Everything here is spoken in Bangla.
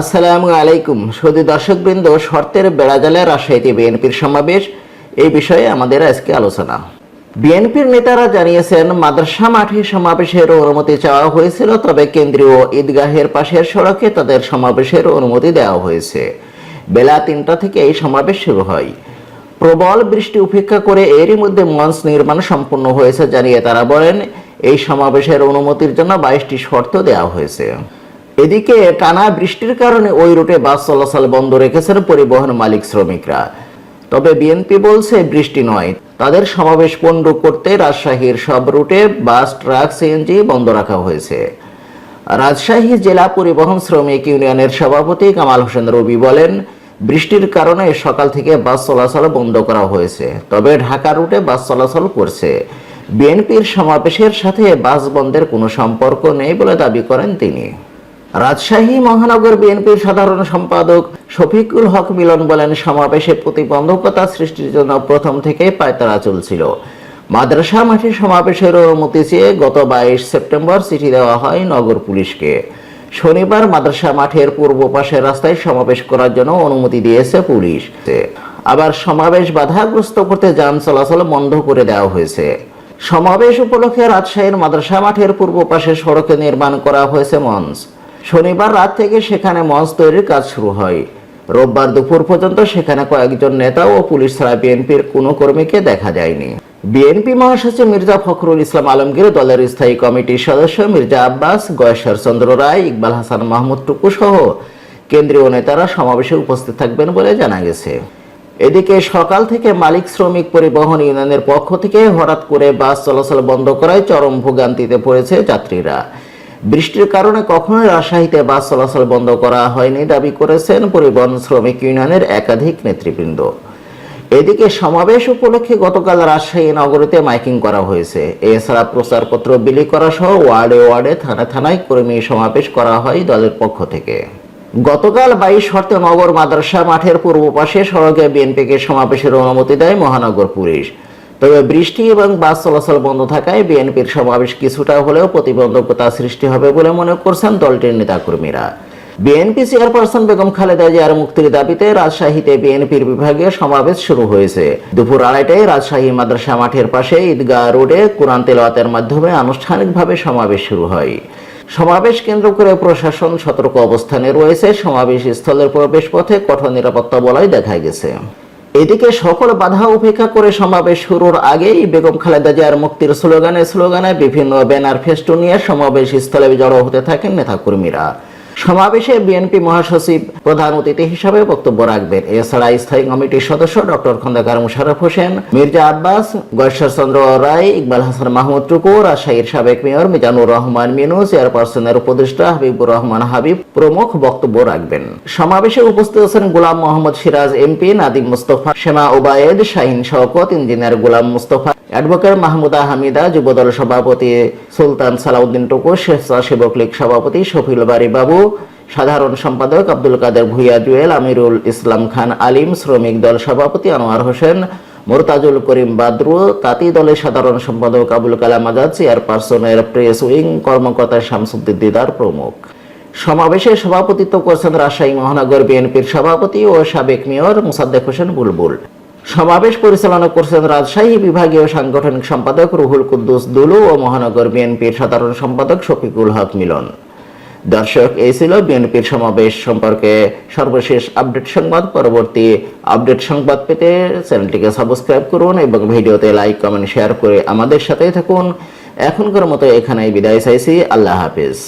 আসসালামু আলাইকুম। সুদী দর্শকবৃন্দ, শর্তের বেড়াজালে রাজশাহীতে বিএনপির সমাবেশ। এই বিষয়ে আমাদের আজকে আলোচনা। বিএনপির নেতারা জানিয়েছেন, মাদ্রাসা মাঠে সমাবেশের অনুমতি চাওয়া হয়েছিল, তবে কেন্দ্রীয় ঈদগাহের পাশের সড়কে তাদের সমাবেশের অনুমতি দেওয়া হয়েছে। বেলা তিনটা থেকে এই সমাবেশ শুরু হয়। প্রবল বৃষ্টি উপেক্ষা করে এরই মধ্যে মঞ্চ নির্মাণ সম্পন্ন হয়েছে জানিয়ে তারা বলেন, এই সমাবেশের অনুমতির জন্য বাইশটি শর্ত দেওয়া হয়েছে। এদিকে টানা বৃষ্টির কারণে ওই রুটে বাস চলাচল বন্ধ রেখেছেন পরিবহন মালিক শ্রমিকরা। তবে বিএনপি বলছে বৃষ্টি নয়। তাদের সমাবেশ পণ্ড করতে রাজশাহীর সব রুটে বাস, ট্রাক সিএনজি বন্ধ রাখা হয়েছে। রাজশাহী জেলা পরিবহন শ্রমিক ইউনিয়নের সভাপতি কামাল হোসেন রবি বলেন, বৃষ্টির কারণে সকাল থেকে বাস চলাচল বন্ধ করা হয়েছে, তবে ঢাকা রুটে বাস চলাচল করছে। বিএনপির সমাবেশের সাথে বাস বন্ধের কোনো সম্পর্ক নেই বলে দাবি করেন তিনি। রাজশাহী মহানগর বিএনপির সাধারণ সম্পাদক শফিকুল হক মিলন বলেন, সমাবেশে প্রতিবন্ধকতা সৃষ্টির জন্য প্রথম থেকে পায়তারা চলছিল। মাদ্রাসা মাঠে সমাবেশের অনুমতি চেয়ে গত বাইশ সেপ্টেম্বর চিঠি দেওয়া হয় নগর পুলিশকে। শনিবার মাদ্রাসা মাঠের পূর্ব পাশের রাস্তায় সমাবেশ করার জন্য অনুমতি দিয়েছে পুলিশ। আবার সমাবেশ বাধাগ্রস্ত করতে যান চলাচল বন্ধ করে দেওয়া হয়েছে। সমাবেশ উপলক্ষে রাজশাহীর মাদ্রাসা মাঠের পূর্ব পাশে সড়কে নির্মাণ করা হয়েছে মঞ্চ। শনিবার রাত থেকে সেখানে মঞ্চ তৈরির কাজ শুরু হয়। রোববার দুপুর পর্যন্ত সেখানে কয়েকজন নেতা ও পুলিশ ছাড়া বিএনপির কোনো কর্মীকে দেখা যায়নি। বিএনপি মহাসচিব মির্জা ফখরুল ইসলাম আলমগীর, দলের স্থায়ী কমিটির সদস্য মির্জা আব্বাস, গয়েশ্বর চন্দ্র রায়, ইকবাল হাসান মাহমুদ টুকু সহ কেন্দ্রীয় নেতারা সমাবেশে উপস্থিত থাকবেন বলে জানা গেছে। এদিকে সকাল থেকে মালিক শ্রমিক পরিবহন ইউনিয়নের পক্ষ থেকে হঠাৎ করে বাস চলাচল বন্ধ করায় চরম ভোগান্তিতে পড়েছে যাত্রীরা। বৃষ্টির কারণে কখনোই রাজশাহীতে বাস চলাচল বন্ধ করা হয়নি দাবি করেছেন পরিবহন শ্রমিক ইউনিয়নের একাধিক নেতৃবৃন্দ। এদিকে সমাবেশ উপলক্ষে গতকাল রাজশাহী নগরীতে মাইকিং করা হয়েছে। এছাড়া প্রচারপত্র বিলি করা সহ ওয়ার্ডে ওয়ার্ডে থানায় থানায় কর্মী সমাবেশ করা হয় দলের পক্ষ থেকে। গতকাল বাইশ শর্তে নগর মাদ্রাসা মাঠের পূর্ব পাশে সড়কে বিএনপিকে সমাবেশের অনুমতি দেয় মহানগর পুলিশ। তবে বৃষ্টি এবং বাস চলাচল বন্ধ থাকায় বিএনপির সমাবেশ কিছুটা হলেও প্রতিবন্ধকতা সৃষ্টি হবে বলে মনে করছেন দলটির নেতাকর্মীরা। বিএনপি চেয়ারপারসন বেগম খালেদা জিয়ার মুক্তির দাবিতে রাজশাহীতে বিএনপির বিভাগীয় সমাবেশ শুরু হয়েছে। দুপুর আড়াইটায় রাজশাহী মাদ্রাসা মাঠের পাশে ঈদগাহ রোডে কোরআন তেলাওয়াতের মাধ্যমে আনুষ্ঠানিকভাবে সমাবেশ শুরু হয়। সমাবেশ কেন্দ্র করে প্রশাসন সতর্ক অবস্থানে রয়েছে। সমাবেশ স্থলের প্রবেশ পথে কঠোর নিরাপত্তা বলয় দেখা গেছে। এদিকে সকল বাধা উপেক্ষা করে সমাবেশ শুরুর আগেই বেগম খালেদা জিয়ার মুক্তির স্লোগানে স্লোগানে বিভিন্ন ব্যানার ফেস্টুনিয়ে সমাবেশ স্থলে জড়ো হতে থাকেন নেতাকর্মীরা। সমাবেশে বিএনপি মহাসচিব প্রধান অতিথি হিসাবে বক্তব্য রাখবেন। এছাড়া স্থায়ী কমিটির সদস্য ডক্টর খন্দকার মুশারফ হোসেন, মির্জা আব্বাস গয়েশ্বর চন্দ্র রায়, ইকবাল হাসান মাহমুদ টুকু, রাজশাহীর সাবেক মেয়র মিজানুর রহমান মিনু, চেয়ারপারসনের উপদেষ্টা হাবিবুর রহমান হাবিব প্রমুখ বক্তব্য রাখবেন। সমাবেশে উপস্থিত আছেন Golam Mohammad Siraj MP Nadim Mustafa Shema Obayed, Shahin Shawkat, engineer Golam Mustafa, advocate Mahmuda Hamida, Jubodal সভাপতি সুলতান সালাউদ্দিন টুকু, স্বেচ্ছাসেবক লীগ সভাপতি শফিল বাড়ি বাবু সাধারণ সম্পাদক আব্দুল কাদের ভুইয়া জুয়েল, আমিরুল ইসলাম খান আলিম, শ্রমিক দল সভাপতি আনোয়ার হোসেন, মোরতাজুল করিম বাদরু, তাঁতি দলের সাধারণ সম্পাদক আবুল কালাম আজাদ, চেয়ারপারসনের প্রেস উইং কর্মকর্তা শামসুদ্দিন দিদার প্রমুখ। সমাবেশে সভাপতিত্ব করছেন রাজশাহী মহানগর বিএনপির সভাপতি ও সাবেক মেয়র মুসাদ্দেক হোসেন বুলবুল। সমাবেশ পরিচালনা করছেন রাজশাহী বিভাগীয় সাংগঠনিক সম্পাদক রুহুল কুদ্দুস দুলু ও মহানগর বিএনপির সাধারণ সম্পাদক শফিকুল হক মিলন। দর্শক, এই ছিল বিএনপির সমাবেশ সম্পর্কে সর্বশেষ আপডেট সংবাদ। পরবর্তী আপডেট সংবাদ পেতে চ্যানেলটিকে সাবস্ক্রাইব করুন এবং ভিডিওতে লাইক, কমেন্ট, শেয়ার করে আমাদের সাথেই থাকুন। এখনকার মতো এখানেই বিদায় চাইছি। আল্লাহ হাফিজ।